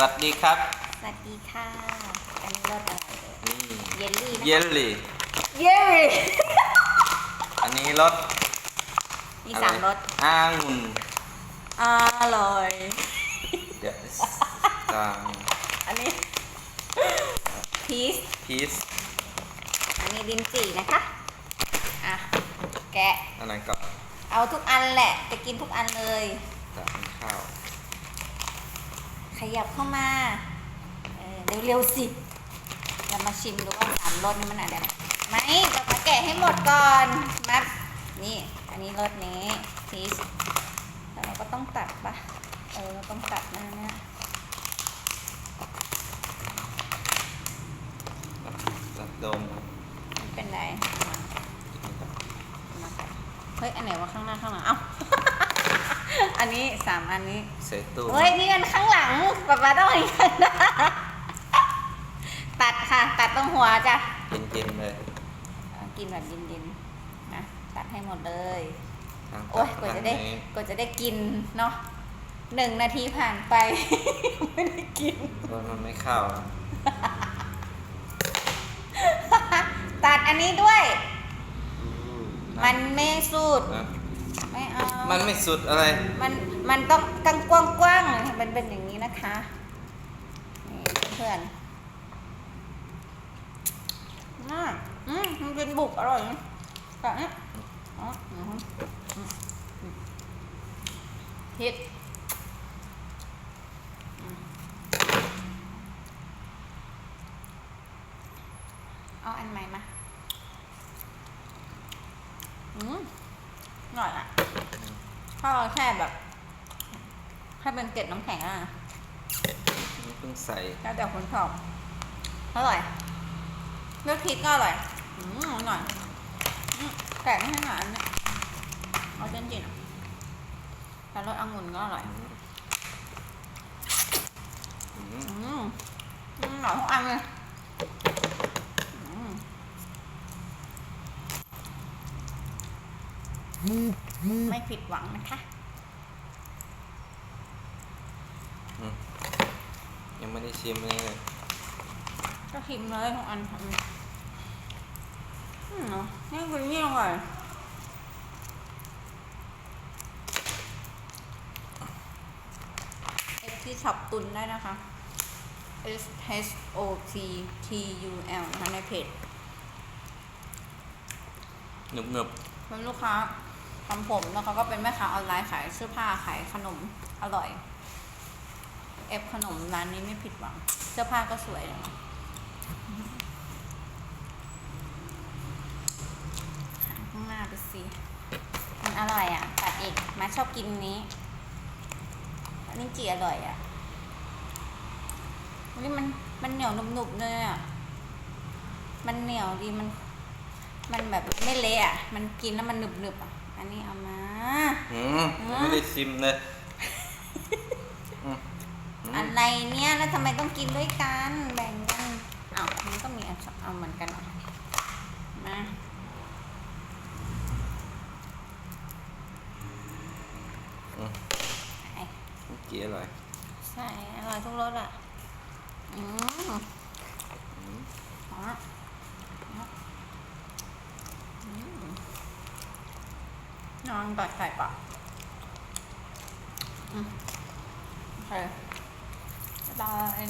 วัสดีครับ สวัสดีค่ะ อันนี้รสอะไรเอ่ยนี่เยลลี่นะเยลลี่ เยลลี่ อันนี้รสมีสามรสอางุ่นอร่อยเดี๋ยวกลางอันนี้พีชพีชอันนี้ดินจีนะคะ อะ แกะอันนั้นก็เอาทุกอันแหละ จะกินทุกอันเลยจะเป็นข้าว ขยับเข้ามาเออเร็วๆสิเรามาชิมดูว่าสามรสนี้มันอะไรไหมเรามาแกะให้หมดก่อนนับนี่ อันนี้รสนี้พีชแล้วเราก็ต้องตัดปะเออเราต้องตัดนะเนี่ยจะดมไม่เป็นไรมากันเฮ้ย อันไหนวะข้างหน้าข้างหลัง เอ้า อันนี้สามอันนี้ใส่ตู้เฮ้ยนี่อันข้างหลังป๊าป๊าต้องอันข้างหน้าตัดค่ะ ตัดตรงหัวจ้ะเย็นๆเลยเอากินแบบเย็นๆนะตัดให้หมดเลย ทางโอ้ยกว่าจะได้ทางนี้กว่าจะได้กินเนาะหนึ่งนาทีผ่านไป ไม่ได้กินรสมันไม่เข้านะตัดอันนี้ด้วยอู้มันไม่สูด นะ ไม่เอามันไม่สุดอะไรมันมันต้องกังกว้างกว้างๆมันเป็นอย่างนี้นะคะนี่เพื่อนๆน่าอืมมันเป็นบุกอร่อยนะแบบนี้อ๋ออืมอืมอืมเฮ็ดอืมเอาอันใหม่มา อืม อร่อยอะถ้าเราแค่แบบแค่เป็นเกล็ดน้ำแข็งอะนี่เพิ่งใส่แล้วแต่คนชอบอร่อยเลือกพริกก็อร่อยอืมอร่อยอืมแกะไม่ให้หนาอันเนี้ยเอาเจนจินอะแต่รสองุ่นก็อร่อยอืมอืมอืมอร่อยทุกอันเลยอืม ไม่ผิดหวังนะคะยังไม่ได้ชิมเลยก็ชิมเลยทุกอันทำอืมนี่คือนี่อร่อยเอฟที่ช็อปตุนได้นะคะ S H O T T U L นะคะในเพจหนึบหนึบเป็นลูกค้า ทำผมแล้วเขาก็เป็นแม่ค้าออนไลน์ขายเสื้อผ้าขายขนมอร่อยเอฟขนมร้านนี้ไม่ผิดหวัง เสื้อผ้าก็สวยเลยข้างหน้าไปสิมันอร่อยอะตัดอีกมาชอบกินนี้อันนี้จีอร่อยอะนนี้มันมันเหนียวหนุบๆเลยอะมันเหนียวดีมัน มันแบบไม่เละอะ มันกินแล้วมันหนึบๆอะ อันนี้เอามาๆอืมยังไม่ได้ชิมเลยอืมอืมอะไรเนี่ยแล้วทำไมต้องกินด้วยกันแบ่งกันอ้าวมันก็มีอันเอาเหมือนกันเหรอมาอืมไอ้เมื่อกี้อร่อย ใช่อร่อยทุกรสอะอืม อืม หอมอืม นอนตัดไข่ปะโอเคบาย